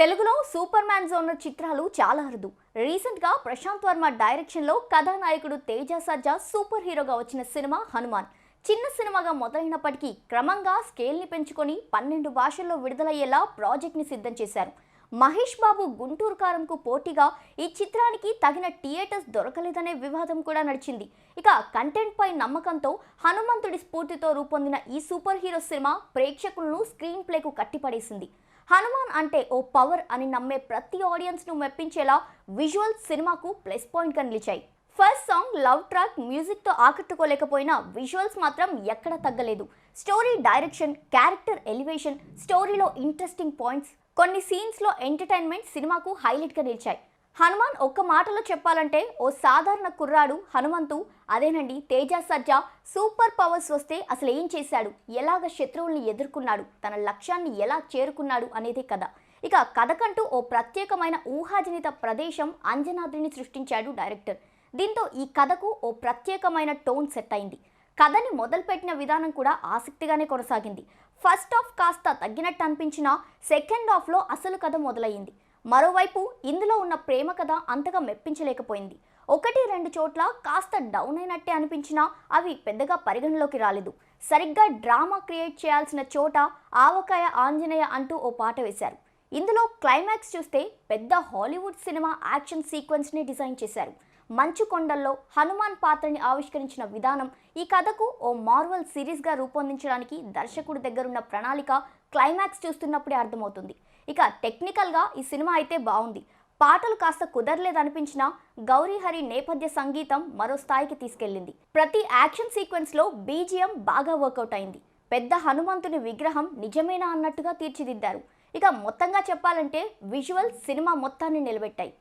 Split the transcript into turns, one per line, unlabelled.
తెలుగులో super man genre చిత్రాలు చాలా అరుదు. రీసెంట్గా ప్రశాంత్ వర్మ డైరెక్షన్లో కథానాయకుడు తేజ సజ్జా సూపర్ హీరోగా వచ్చిన సినిమా హనుమాన్. చిన్న సినిమాగా మొదలైనప్పటికీ క్రమంగా స్కేల్ని పెంచుకొని పన్నెండు భాషల్లో విడుదలయ్యేలా ప్రాజెక్ట్ని సిద్ధం చేశారు. మహేష్ బాబు గుంటూరు కారంకు పోటీగా ఈ చిత్రానికి తగిన థియేటర్స్ దొరకలేదనే వివాదం కూడా నడిచింది. ఇక కంటెంట్పై నమ్మకంతో హనుమంతుడి స్ఫూర్తితో రూపొందిన ఈ సూపర్ హీరో సినిమా ప్రేక్షకులను స్క్రీన్ ప్లేకు కట్టిపడేసింది. హనుమాన్ అంటే ఓ పవర్ అని నమ్మే ప్రతి ఆడియన్స్ను మెప్పించేలా విజువల్ సినిమాకు ప్లస్ పాయింట్గా నిలిచాయి. ఫస్ట్ సాంగ్ లవ్ ట్రాక్ మ్యూజిక్తో ఆకట్టుకోలేకపోయినా విజువల్స్ మాత్రం ఎక్కడ తగ్గలేదు. స్టోరీ డైరెక్షన్ క్యారెక్టర్ ఎలివేషన్ స్టోరీలో ఇంట్రెస్టింగ్ పాయింట్స్ కొన్ని సీన్స్లో ఎంటర్టైన్మెంట్ సినిమాకు హైలైట్గా నిలిచాయి. హనుమాన్ ఒక్క మాటలో చెప్పాలంటే ఓ సాధారణ కుర్రాడు హనుమంతు. అదేనండి తేజ సజ్జా సూపర్ పవర్స్ వస్తే అసలు ఏం చేశాడు? ఎలాగ శత్రువుల్ని ఎదుర్కొన్నాడు? తన లక్ష్యాన్ని ఎలా చేరుకున్నాడు అనేదే కథ. ఇక కథకంటూ ఓ ప్రత్యేకమైన ఊహాజనిత ప్రదేశం అంజనాద్రిని సృష్టించాడు డైరెక్టర్. దీంతో ఈ కథకు ఓ ప్రత్యేకమైన టోన్ సెట్ అయింది. కథని మొదలుపెట్టిన విధానం కూడా ఆసక్తిగానే కొనసాగింది. ఫస్ట్ హాఫ్ కాస్త తగ్గినట్టు అనిపించినా సెకండ్ హాఫ్లో అసలు కథ మొదలయ్యింది. మరోవైపు ఇందులో ఉన్న ప్రేమ కథ అంతగా మెప్పించలేకపోయింది. ఒకటి రెండు చోట్ల కాస్త డౌన్ అయినట్టే అనిపించినా అవి పెద్దగా పరిగణలోకి రాలేదు. సరిగ్గా డ్రామా క్రియేట్ చేయాల్సిన చోట ఆవకాయ ఆంజనేయ అంటూ ఓ పాట వేశారు. ఇందులో క్లైమాక్స్ చూస్తే పెద్ద హాలీవుడ్ సినిమా యాక్షన్ సీక్వెన్స్ని డిజైన్ చేశారు. మంచు కొండల్లో హనుమాన్ పాత్రని ఆవిష్కరించిన విధానం ఈ కథకు ఓ మార్వల్ సిరీస్గా రూపొందించడానికి దర్శకుడి దగ్గరున్న ప్రణాళిక క్లైమాక్స్ చూస్తున్నప్పుడే అర్థమవుతుంది. ఇక టెక్నికల్గా ఈ సినిమా అయితే బాగుంది. పాటలు కాస్త కుదరలేదనిపించినా గౌరీహరి నేపథ్య సంగీతం మరో స్థాయికి తీసుకెళ్ళింది. ప్రతి యాక్షన్ సీక్వెన్స్లో బీజిఎం బాగా వర్కౌట్ అయింది. పెద్ద హనుమంతుని విగ్రహం నిజమేనా అన్నట్టుగా తీర్చిదిద్దారు. ఇక మొత్తంగా చెప్పాలంటే విజువల్ సినిమా మొత్తాన్ని నిలబెట్టాయి.